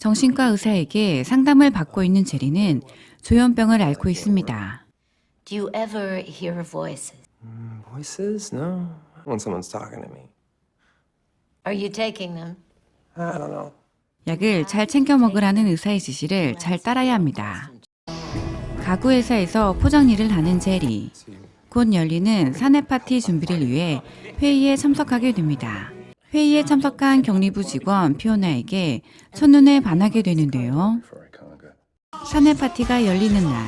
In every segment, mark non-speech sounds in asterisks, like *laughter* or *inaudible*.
정신과 의사에게 상담을 받고 있는 제리는 조현병을 앓고 있습니다. Do you ever hear voices? Voices? No. When someone's talking to me. Are you taking them? I don't know. 약을 잘 챙겨 먹으라는 의사의 지시를 잘 따라야 합니다. 가구 회사에서 포장 일을 하는 제리. 곧 열리는 사내 파티 준비를 위해 회의에 참석하게 됩니다. 회의에 참석한 격리부 직원 피오나에게 첫눈에 반하게 되는데요. 사내 파티가 열리는 날.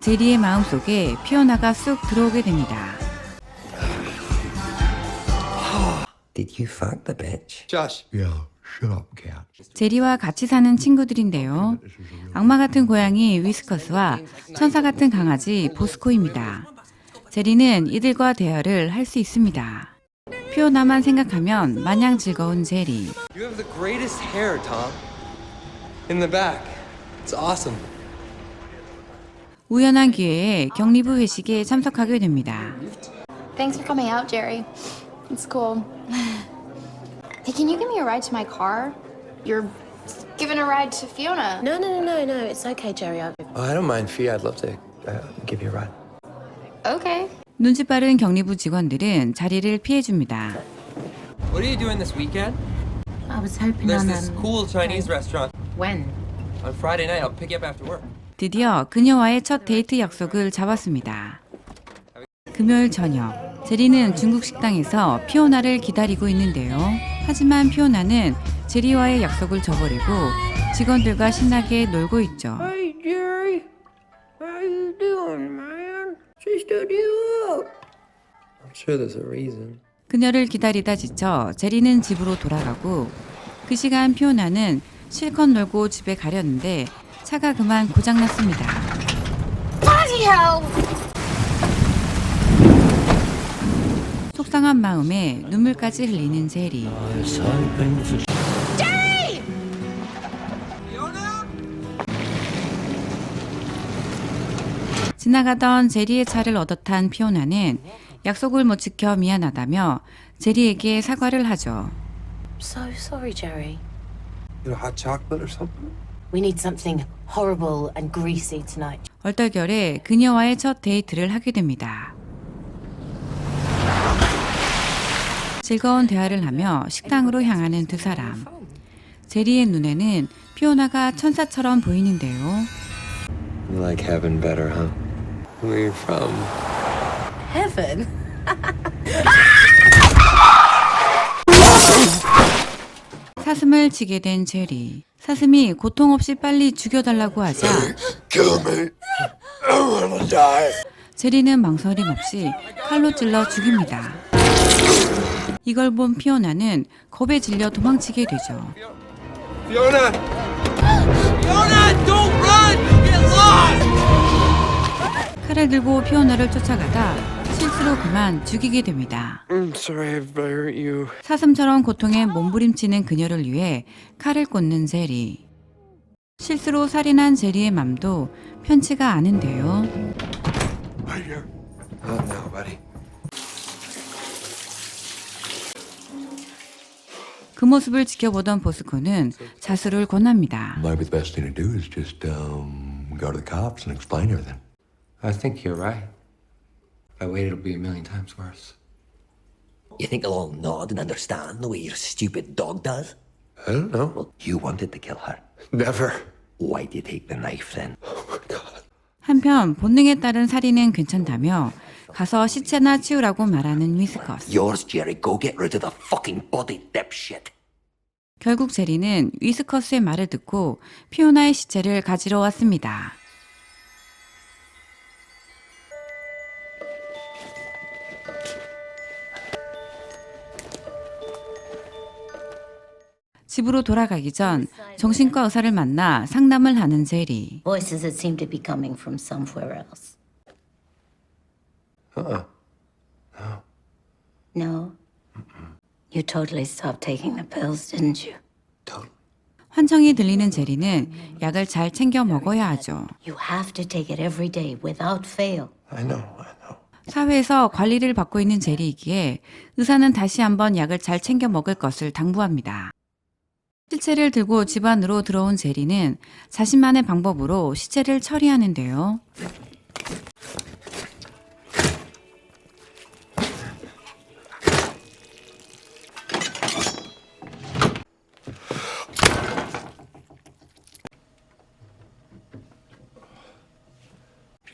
제리의 마음속에 피오나가 쑥 들어오게 됩니다. Did you fuck the bitch? Josh. Yeah. 제리와 같이 사는 친구들인데요. 악마 같은 고양이 위스커스와 천사 같은 강아지 보스코입니다. 제리는 이들과 대화를 할 수 있습니다. 피오나만 생각하면 마냥 즐거운 제리. You have the greatest hair, Tom. In the back. It's awesome. 우연한 기회에 격리부 회식에 참석하게 됩니다. Thanks for coming out, Jerry. It's cool. Hey, can you give me a ride to my car? You're giving a ride to Fiona. No, no, no, no, no. It's okay, Jerry. I- Oh, I don't mind Fee. I'd love to uh, give you a ride. Okay. 눈치 빠른 격리부 직원들은 자리를 피해 줍니다. What are you doing this weekend? I was hoping There's on this um, cool Chinese restaurant when. on Friday night. I'll pick you up after work. 드디어 그녀와의 첫 데이트 약속을 잡았습니다. 금요일 저녁, 제리는 중국 식당에서 피오나를 기다리고 있는데요. 하지만 피오나는 제리와의 약속을 저버리고 직원들과 신나게 놀고 있죠. Hey, Jerry. How you doing, man? She stood you up. I'm sure there's a reason. 그녀를 기다리다 지쳐 제리는 집으로 돌아가고 그 시간 피오나는 실컷 놀고 집에 가려는데 차가 그만 고장났습니다. Bloody hell! 속상한 마음에 눈물까지 흘리는 제리. 지나가던 제리의 차를 얻어 탄 피오나는 약속을 못 지켜 미안하다며 제리에게 사과를 하죠. So sorry, Jerry. You hot chocolate or something? We need something horrible and greasy tonight. 얼떨결에 그녀와의 첫 데이트를 하게 됩니다. 즐거운 대화를 하며 식당으로 향하는 두 사람. 제리의 눈에는 피오나가 천사처럼 보이는데요. You like heaven better, huh? Where you from? Heaven? *laughs* 사슴을 치게 된 제리. 사슴이 고통 없이 빨리 죽여달라고 하자 Kill me. I wanna die. 제리는 망설임 없이 칼로 찔러 죽입니다. 이걸 본 피오나는 겁에 질려 도망치게 되죠. Fiona! Fiona, don't run! You'll get lost! 칼을 들고 피오나를 쫓아가다 실수로 그만 죽이게 됩니다. I'm sorry if I hurt you. 사슴처럼 고통에 몸부림치는 그녀를 위해 칼을 꽂는 제리. 실수로 살인한 제리의 맘도 편치가 않은데요. Right here. Not now, buddy. 그 모습을 지켜보던 보스코는 자수를 권합니다. Maybe the best thing to do is just um, go to the cops and explain everything. I think you're right. If I waited, it'll be a million times worse. You think they'll all nod and understand the way your stupid dog does? I don't know. Well, you wanted to kill her. Never. Why'd you take the knife then? 한편 본능에 따른 살인은 괜찮다며 가서 시체나 치우라고 말하는 위스커스. Yours, Jerry. Go get rid of the fucking body, dipshit. 결국 제리는 위스커스의 말을 듣고 피오나의 시체를 가지러 왔습니다. 집으로 돌아가기 전 정신과 의사를 만나 상담을 하는 제리. Voices that seem to be coming from somewhere else. Uh-uh. No? You totally stopped taking the pills, didn't you? Totally. 환청이 들리는 제리는 약을 잘 챙겨 먹어야 하죠. You have to take it every day without fail. I know, I know. 사회에서 관리를 받고 있는 제리이기에 의사는 다시 한번 약을 잘 챙겨 먹을 것을 당부합니다. 시체를 들고 집 안으로 들어온 제리는 자신만의 방법으로 시체를 처리하는데요.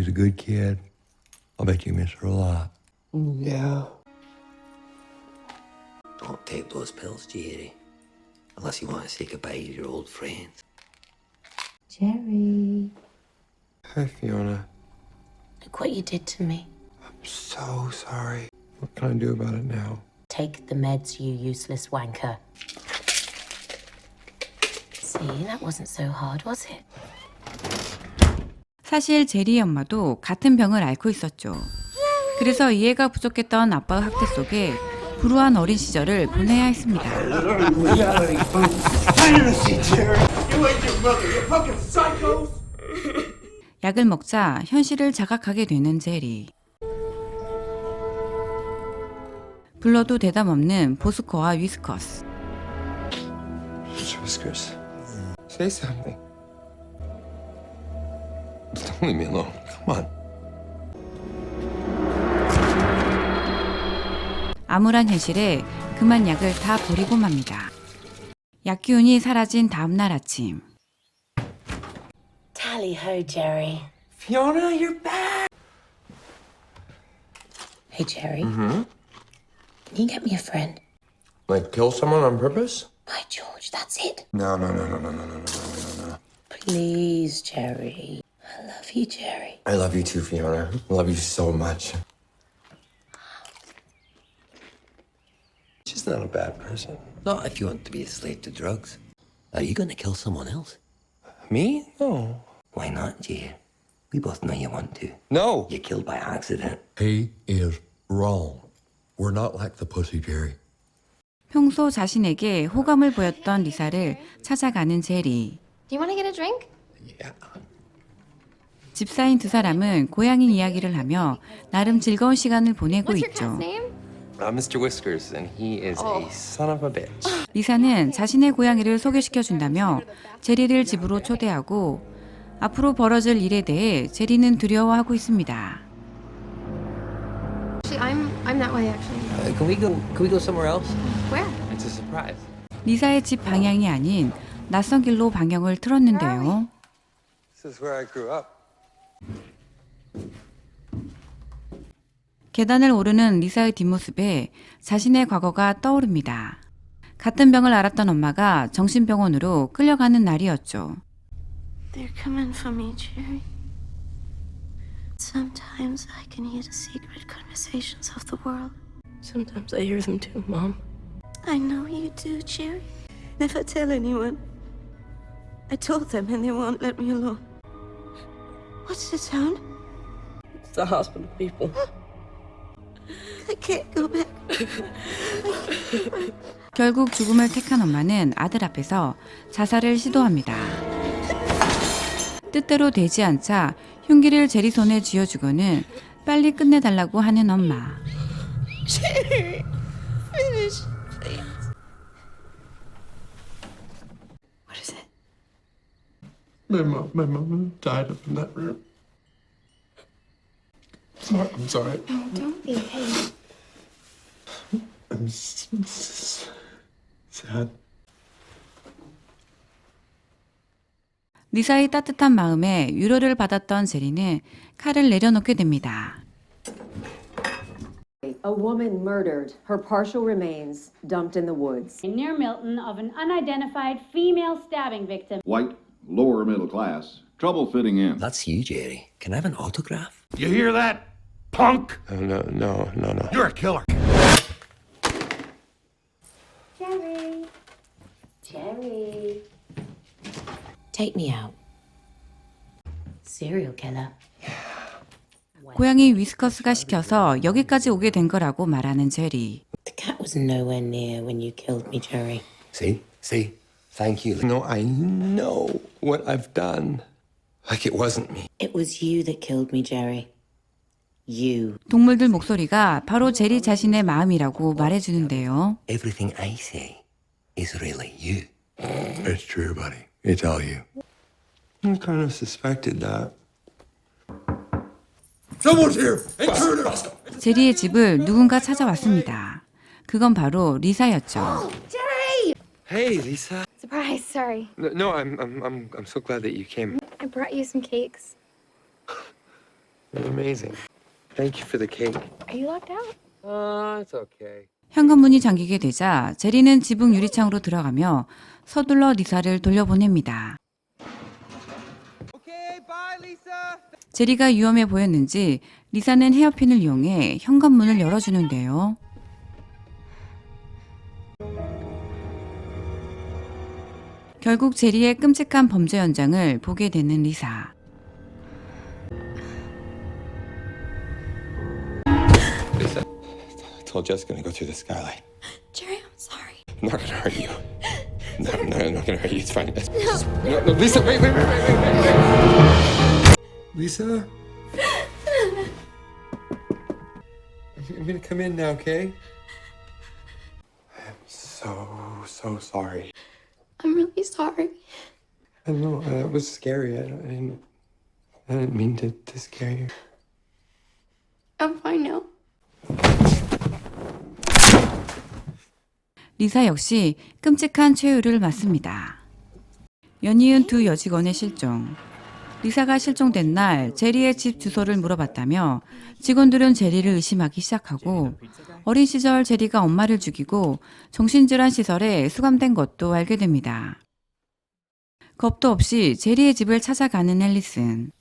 She's a good kid. I'll bet you miss her a lot. Yeah. Don't take those pills, Jerry. Unless you want to say goodbye to your old friends. Jerry. Hi, Fiona. Look what you did to me. I'm so sorry. What can I do about it now? Take the meds, you useless wanker. See, that wasn't so hard, was it? 사실 제리의 엄마도 같은 병을 앓고 있었죠. 그래서 이해가 부족했던 아빠의 학대 속에 불우한 어린 시절을 보내야 했습니다. 약을 먹자 현실을 자각하게 되는 제리. 불러도 대답 없는 보스커와 위스커스. Say something. Leave me alone. Come on. 암울한 현실에 그만 약을 다 버리고 맙니다. 약 기운이 사라진 다음 날 아침. Tally ho, Jerry. Fiona, you're back. Hey, Jerry. Mm-hmm. Can you get me a friend? Like kill someone on purpose? By George, that's it. No, no, no, no, no, no, no, no, no, no. Please, Jerry. I love you, Jerry. I love you too, Fiona. I love you so much. She's not a bad person. Not if you want to be a slave to drugs. Are you going to kill someone else? Me? No. Why not, Jerry? We both know you want to. No. You killed by accident. He is wrong. We're not like the pussy, Jerry. 평소 자신에게 호감을 보였던 리사를 찾아가는 제리. Do you want to get a drink? Yeah. 집사인 두 사람은 고양이 이야기를 하며 나름 즐거운 시간을 보내고 있죠. I'm Mr. Whiskers, and he is a son of a bitch. 리사는 자신의 고양이를 소개시켜 준다며 제리를 집으로 초대하고 앞으로 벌어질 일에 대해 제리는 두려워하고 있습니다. Actually, I'm I'm that way actually. Uh, can we go? Can we go somewhere else? Where? It's a surprise. 리사의 집 방향이 아닌 낯선 길로 방향을 틀었는데요. This is where I grew up. 계단을 오르는 리사의 뒷모습에 자신의 과거가 떠오릅니다. 같은 병을 앓았던 엄마가 정신병원으로 끌려가는 날이었죠. They're coming for me, Jerry. Sometimes I can hear the secret conversations of the world. Sometimes I hear them too, Mom. I know you do, Jerry. Never tell anyone. I told them and they won't let me alone. What's the sound? It's the hospital people. I can't go back. 결국 죽음을 택한 엄마는 아들 앞에서 자살을 시도합니다. 뜻대로 되지 않자 흉기를 제리 손에 쥐어주고는 빨리 끝내달라고 하는 엄마. Finish, please. What is it? My mom, my mom died up in that room. Sorry, I'm sorry. Don't be. Hey. I'm s- s- sad. 리사의 따뜻한 마음에 위로를 받았던 제리는 칼을 내려놓게 됩니다. A woman murdered, her partial remains dumped in the woods. near Milton of an unidentified female stabbing victim. white, lower middle class, trouble fitting in. That's you, Jerry. Can I have an autograph? You hear that, punk? No, no, no, no, no. You're a killer. Jerry. Jerry. Take me out. Serial killer. 고양이 위스커스가 시켜서 여기까지 오게 된 거라고 말하는 제리. The cat was nowhere near when you killed me, Jerry. See? See? Thank you. No, I know what I've done. Like it wasn't me. It was you that killed me, Jerry. You. 동물들 목소리가 바로 제리 자신의 마음이라고 말해주는데요. Everything I say is really you. It's true, buddy. It's all you. I kind of suspected that. Someone's here! Intruder! 제리의 집을 누군가 찾아왔습니다. 그건 바로 리사였죠. Hey, Lisa. Surprise, sorry. No, no, I'm, I'm, I'm, I'm so glad that you came. I brought you some cakes. You're amazing. Thank you for the cake. Are you locked out? Uh, it's okay. 현관문이 잠기게 되자 제리는 지붕 유리창으로 들어가며 서둘러 리사를 돌려보냅니다. 제리가 위험해 보였는지 리사는 헤어핀을 이용해 현관문을 열어주는데요. 결국 제리의 끔찍한 범죄 현장을 보게 되는 리사. Told Jessica to go through the skylight. Jerry, I'm sorry. I'm not gonna hurt you. *laughs* No, no, I'm not gonna hurt you. It's fine. It's- No, no, Lisa, wait, wait, wait, wait, wait, wait, wait. Lisa? I'm gonna come in now, okay? I'm so, so sorry. I'm really sorry. I know, uh, it was scary. I, I didn't, I didn't mean to, to scare you. I'm fine now. 리사 역시 끔찍한 최후를 맞습니다. 연이은 두 여직원의 실종. 리사가 실종된 날 제리의 집 주소를 물어봤다며 직원들은 제리를 의심하기 시작하고 어린 시절 제리가 엄마를 죽이고 정신질환 시설에 수감된 것도 알게 됩니다. 겁도 없이 제리의 집을 찾아가는 앨리슨.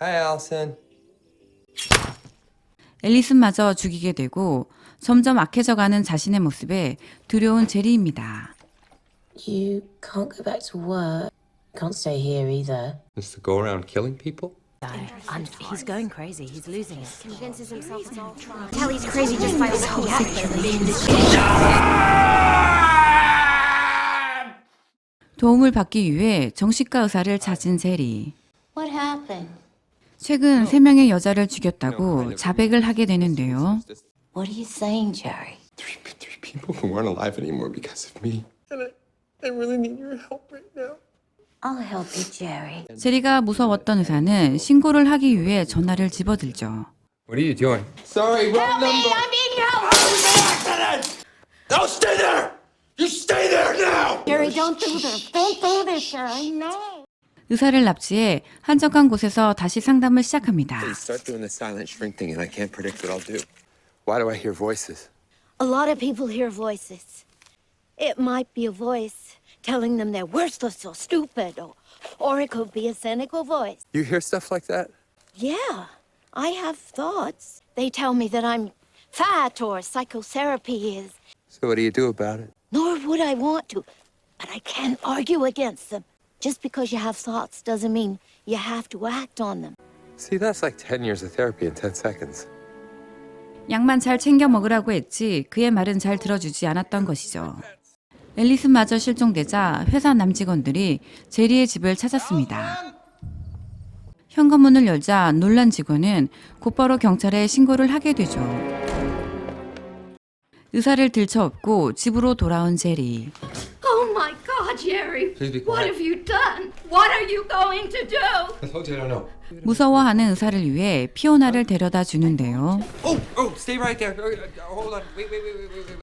Hi, Allison. 앨리슨마저 죽이게 되고 점점 악해져가는 자신의 모습에 두려운 제리입니다. You can't go back to work. Can't stay here either. Just to go around killing people? And he's going crazy. He's losing it. Convinces himself it's all true. Kelly's crazy just by his whole 도움을 받기 위해 정신과 의사를 찾은 제리. What happened? 최근 세 명의 여자를 죽였다고 자백을 하게 되는데요. What are you saying, Jerry? Three, three people who aren't alive anymore because of me. I really need your help right now. I'll help you, Jerry. 제리가 무서웠던 의사는 신고를 하기 위해 전화를 집어들죠. What are you doing? Sorry, wrong number. I'm being helped! Now stay there! You stay there now! Jerry, don't do this. Don't do this, Jerry. No. 의사를 납치해 한적한 곳에서 다시 상담을 시작합니다. Start doing the silent shrink thing and I can't predict what I'll do. Why do I hear voices? A lot of people hear voices. It might be a voice telling them they're worthless or stupid, or, or it could be a cynical voice. You hear stuff like that? Yeah, I have thoughts. They tell me that I'm fat or psychotherapy is. So what do you do about it? Nor would I want to, but I can't argue against them. Just because you have thoughts doesn't mean you have to act on them. See, that's like 10 years of therapy in 10 seconds. 약만 잘 챙겨 먹으라고 했지 그의 말은 잘 들어주지 않았던 것이죠. 앨리슨마저 실종되자 회사 남직원들이 제리의 집을 찾았습니다. 현관문을 열자 놀란 직원은 곧바로 경찰에 신고를 하게 되죠. 의사를 들쳐업고 집으로 돌아온 제리. Oh Jerry! Please be What quiet. have you done? What are you going to do? I told you I don't know. 무서워하는 의사를 위해 피오나를 데려다 주는데요. Oh, oh, stay right there. Oh, uh, Hold on. Wait, wait, wait, wait, wait, wait.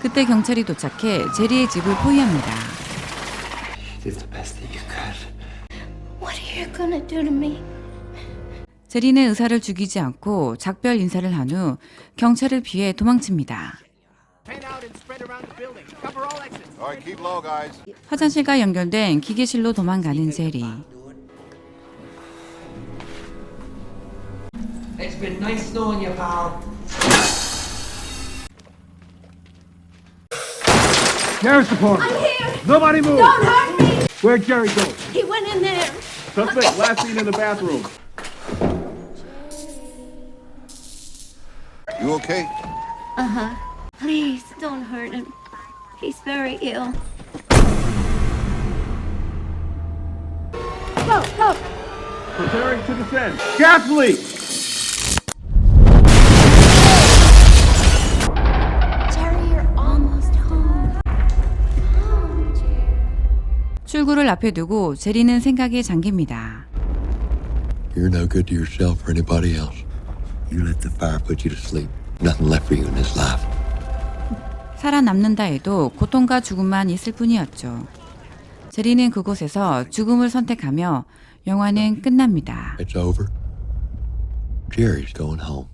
그때 경찰이 도착해 제리의 집을 포위합니다. You did the best that you could. What are you gonna do to me? 제리는 의사를 죽이지 않고 작별 인사를 한 후 경찰을 피해 도망칩니다. Keep low, guys. 화장실과 연결된 기계실로 도망가는 제리. It's been nice knowing you, pal. Sheriff's Department. I'm here! Nobody move. Don't hurt me! Where'd Jerry go? He went in there! Suspect last seen in the bathroom. You okay? Uh-huh. Uh huh. Please don't hurt him. He's very ill. Help! Help! Preparing to descend. Gas leak! Jerry, you're almost home. Home, Jerry. 출구를 앞에 두고 제리는 생각에 잠깁니다. You're no good to yourself or anybody else. You let the fire put you to sleep. Nothing left for you in this life. 살아남는다 해도 고통과 죽음만 있을 뿐이었죠. 제리는 그곳에서 죽음을 선택하며 영화는 끝납니다. It's over. Jerry's going home.